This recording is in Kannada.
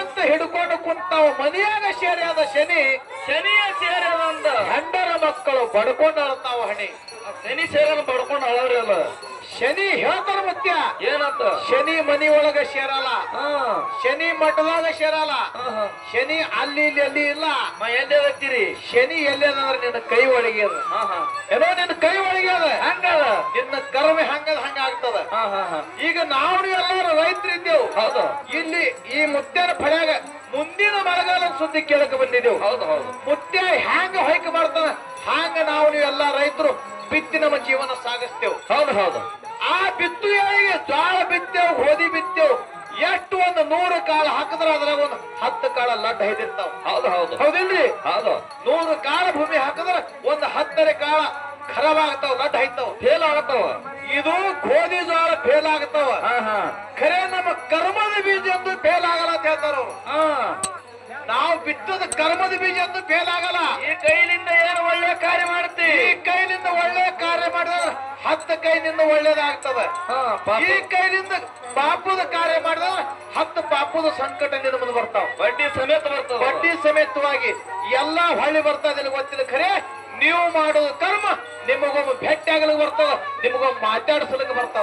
ಅಂತ ಹಿಡ್ಕೊಂಡು ಕುಂತಾವ ಮನೆಯಾಗ ಸೇರ್ಯಾದ ಶನಿ ಶನಿಯ ಸೇರ್ಯಾದಂದ ಹಂಡರ ಮಕ್ಕಳು ಬಡ್ಕೊಂಡು ಅಳ್ತಾವ ಹಣಿ. ಶನಿ ಸೇರನ ಬಡ್ಕೊಂಡು ಅಳವ್ರಿ ಅಲ್ಲ. ಶನಿ ಹೇಳ್ತಾರ ಮುಖ್ಯ ಏನಂತ? ಶನಿ ಮನಿ ಒಳಗ ಸೇರಲ್ಲ. ಶನಿ ಮಠದಾಗ ಸೇರಲ್ಲ. ಶನಿ ಅಲ್ಲಿ ಇಲ್ಲಿ ಅಲ್ಲಿ ಇಲ್ಲ. ಎಲ್ಲಿ ಹೋಗ್ತೀರಿ ಶನಿ ಎಲ್ಲಿ ಅದಂದ್ರೆ ನಿನ್ನ ಕೈ ಒಳಗೆ ಏನೋ ನಿನ್ನ ಕೈ ಒಳಗ್ಯದ ಹಂಗದ? ನಿನ್ನ ಕರ್ಮ ಹಂಗದ? ಈಗ ನಾವು ಎಲ್ಲಾರು ರೈತರು ಇದ್ದೇವು ಹೌದು. ಇಲ್ಲಿ ಈ ಮುತ್ಯನ ಫಳ್ಯಾಗ ಮುಂದಿನ ಮಳೆಗಾಲದ ಸುದ್ದಿ ಕೇಳಕ್ ಬಂದಿದ್ದೇವು. ಹೌದು ಹೌದು. ಮುತ್ಯ ಹ್ಯಾಂಗ ಹೊಯ್ಕ ಮಾಡ್ತಾನ? ಹಾಂಗ ನಾವು ಎಲ್ಲ ರೈತರು ಬಿತ್ತಿ ನಮ್ಮ ಜೀವನ ಸಾಗಿಸ್ತೇವೆ. ಹೌದು ಹೌದು. ಆ ಬಿತ್ತು ಏಳಿಗೆ ಜ್ವಾಳ ಬಿತ್ತೇವು ಗೋಧಿ ಬಿತ್ತೇವು. ಎಷ್ಟು ಒಂದು ನೂರು ಕಾಳು ಹಾಕಿದ್ರೆ ಅದ್ರಾಗ ಒಂದು ಹತ್ತು ಕಾಳ ಲಡ್ಡ ಹೈದಿರ್ತಾವ. ಹೌದು ಹೌದು. ಹೌದಿಲ್ರಿ? ಹೌದು. ನೂರು ಕಾಳು ಭೂಮಿ ಹಾಕಿದ್ರ ಒಂದು ಹತ್ತರೆ ಕಾಳ ಖರಾಬ್ ಆಗ್ತಾವ ನಟ್ ಹೈತಾವ ಫೇಲ್ ಆಗತ್ತವ ಇದು ಗೋಧಿ ಜೋಳ ಫೇಲ್ ಹಾ. ಖರೆ ನಮ್ಮ ಕರ್ಮದ ಬೀಜ ಎಂದು ಫೇಲ್ ಆಗಲ್ಲ ಅಂತ ಹೇಳ್ತಾರ ನಾವು ಬಿತ್ತದ ಕರ್ಮದ ಬೀಜ ಎಂದು ಫೇಲ್ ಆಗಲ್ಲ ಈ ಕೈಲಿಂದ ಏನು ಒಳ್ಳೆ ಕಾರ್ಯ ಮಾಡ್ತಿ ಈ ಕೈಲಿಂದ ಒಳ್ಳೆ ಕಾರ್ಯ ಮಾಡಿದ್ರೆ ಹತ್ತು ಕೈನಿಂದ ಒಳ್ಳೇದಾಗ್ತದ. ಹಾ ಈ ಕೈಲಿಂದ ಪಾಪದ ಕಾರ್ಯ ಮಾಡಿದ್ರೆ ಹತ್ತು ಪಾಪದ ಸಂಕಟ ಮುಂದೆ ಬರ್ತಾವ. ಬಡ್ಡಿ ಸಮೇತ ಬರ್ತಾವ ಬಡ್ಡಿ ಸಮೇತವಾಗಿ ಎಲ್ಲಾ ಹೊಳ್ಳಿ ಬರ್ತದಿಲ್ಲ ಗೊತ್ತಿಲ್ಲ. ಖರೆ ನೀವು ಮಾಡುವ ಕರ್ಮ ನಿಮಗೊಮ್ಮೆ ಭೇಟಿಯಾಗಲಿಕ್ಕೆ ಬರ್ತದ ನಿಮಗೊಮ್ಮೆ ಮಾತಾಡಿಸಲಿಕ್ಕೆ ಬರ್ತಾವ